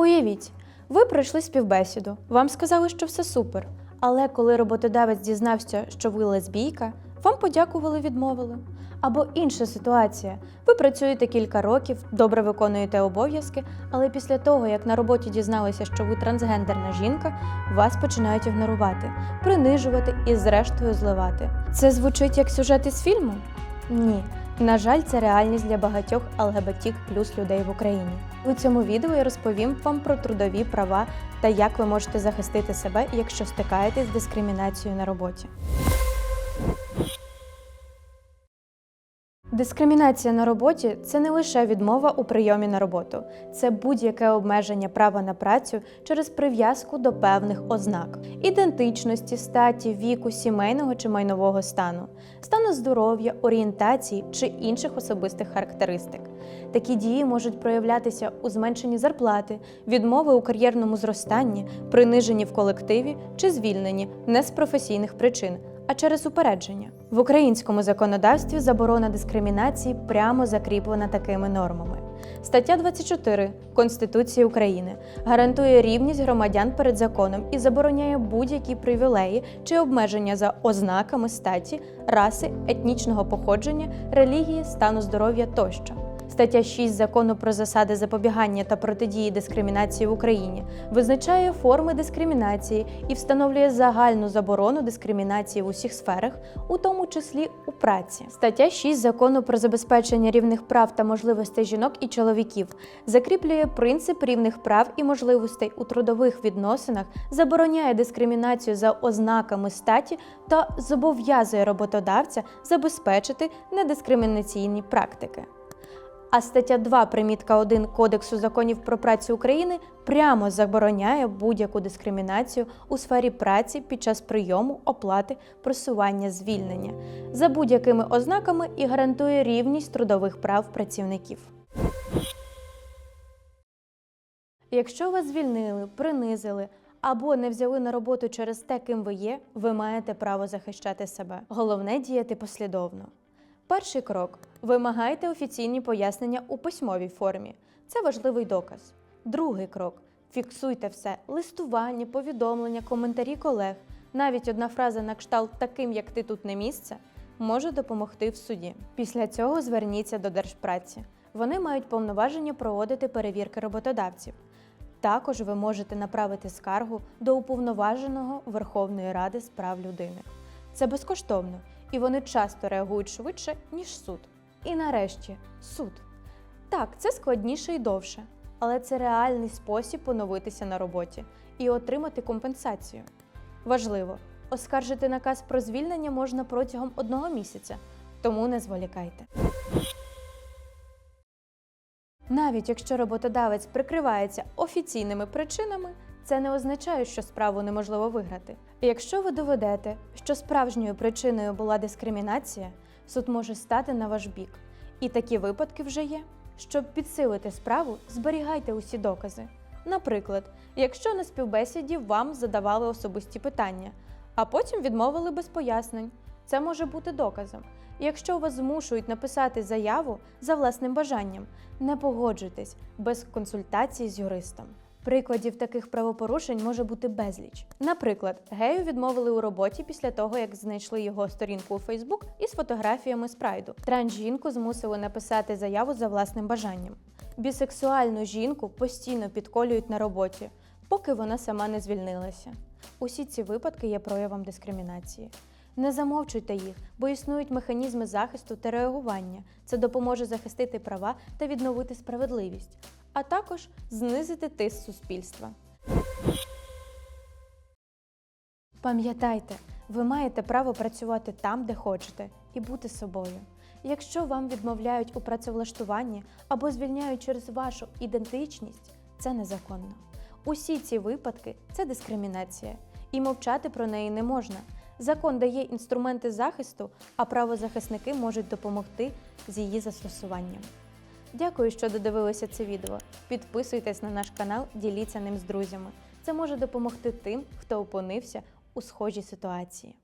Уявіть, ви пройшли співбесіду, вам сказали, що все супер. Але коли роботодавець дізнався, що ви лесбійка, вам подякували, відмовили. Або інша ситуація. Ви працюєте кілька років, добре виконуєте обов'язки, але після того, як на роботі дізналися, що ви трансгендерна жінка, вас починають ігнорувати, принижувати і зрештою зливати. Це звучить як сюжет із фільму? Ні. На жаль, це реальність для багатьох ЛГБТІК плюс людей в Україні. У цьому відео я розповім вам про трудові права та як ви можете захистити себе, якщо стикаєтесь з дискримінацією на роботі. Дискримінація на роботі це не лише відмова у прийомі на роботу, це будь-яке обмеження права на працю через прив'язку до певних ознак ідентичності, статі, віку, сімейного чи майнового стану, стану здоров'я, орієнтації чи інших особистих характеристик. Такі дії можуть проявлятися у зменшенні зарплати, відмови у кар'єрному зростанні, приниженні в колективі чи звільненні не з професійних причин, а через упередження. В українському законодавстві заборона дискримінації прямо закріплена такими нормами. Стаття 24 Конституції України гарантує рівність громадян перед законом і забороняє будь-які привілеї чи обмеження за ознаками статі, раси, етнічного походження, релігії, стану здоров'я тощо. Стаття 6 закону про засади запобігання та протидії дискримінації в Україні визначає форми дискримінації і встановлює загальну заборону дискримінації в усіх сферах, у тому числі у праці. Стаття 6 закону про забезпечення рівних прав та можливостей жінок і чоловіків закріплює принцип рівних прав і можливостей у трудових відносинах, забороняє дискримінацію за ознаками статі та зобов'язує роботодавця забезпечити недискримінаційні практики. А стаття 2 примітка 1 Кодексу законів про працю України прямо забороняє будь-яку дискримінацію у сфері праці під час прийому, оплати, просування, звільнення за будь-якими ознаками і гарантує рівність трудових прав працівників. Якщо вас звільнили, принизили або не взяли на роботу через те, ким ви є, ви маєте право захищати себе. Головне діяти послідовно. Перший крок вимагайте офіційні пояснення у письмовій формі. Це важливий доказ. Другий крок фіксуйте все: листування, повідомлення, коментарі колег. Навіть одна фраза на кшталт таким, як ти тут не місце, може допомогти в суді. Після цього зверніться до держпраці. Вони мають повноваження проводити перевірки роботодавців. Також ви можете направити скаргу до уповноваженого Верховної Ради з прав людини. Це безкоштовно, і вони часто реагують швидше, ніж суд. І нарешті суд. Так, це складніше і довше, але це реальний спосіб поновитися на роботі і отримати компенсацію. Важливо, оскаржити наказ про звільнення можна протягом одного місяця, тому не зволікайте. Навіть якщо роботодавець прикривається офіційними причинами, це не означає, що справу неможливо виграти. Якщо ви доведете, що справжньою причиною була дискримінація, суд може стати на ваш бік. І такі випадки вже є. Щоб підсилити справу, зберігайте усі докази. Наприклад, якщо на співбесіді вам задавали особисті питання, а потім відмовили без пояснень, це може бути доказом. Якщо вас змушують написати заяву за власним бажанням, не погоджуйтесь без консультації з юристом. Прикладів таких правопорушень може бути безліч. Наприклад, гею відмовили у роботі після того, як знайшли його сторінку у Фейсбук із фотографіями з прайду. Трансжінку змусили написати заяву за власним бажанням. Бісексуальну жінку постійно підколюють на роботі, поки вона сама не звільнилася. Усі ці випадки є проявом дискримінації. Не замовчуйте їх, бо існують механізми захисту та реагування. Це допоможе захистити права та відновити справедливість, а також знизити тиск суспільства. Пам'ятайте, ви маєте право працювати там, де хочете, і бути собою. Якщо вам відмовляють у працевлаштуванні або звільняють через вашу ідентичність, це незаконно. Усі ці випадки це дискримінація, і мовчати про неї не можна. Закон дає інструменти захисту, а правозахисники можуть допомогти з її застосуванням. Дякую, що додивилися це відео. Підписуйтесь на наш канал, діліться ним з друзями. Це може допомогти тим, хто опинився у схожій ситуації.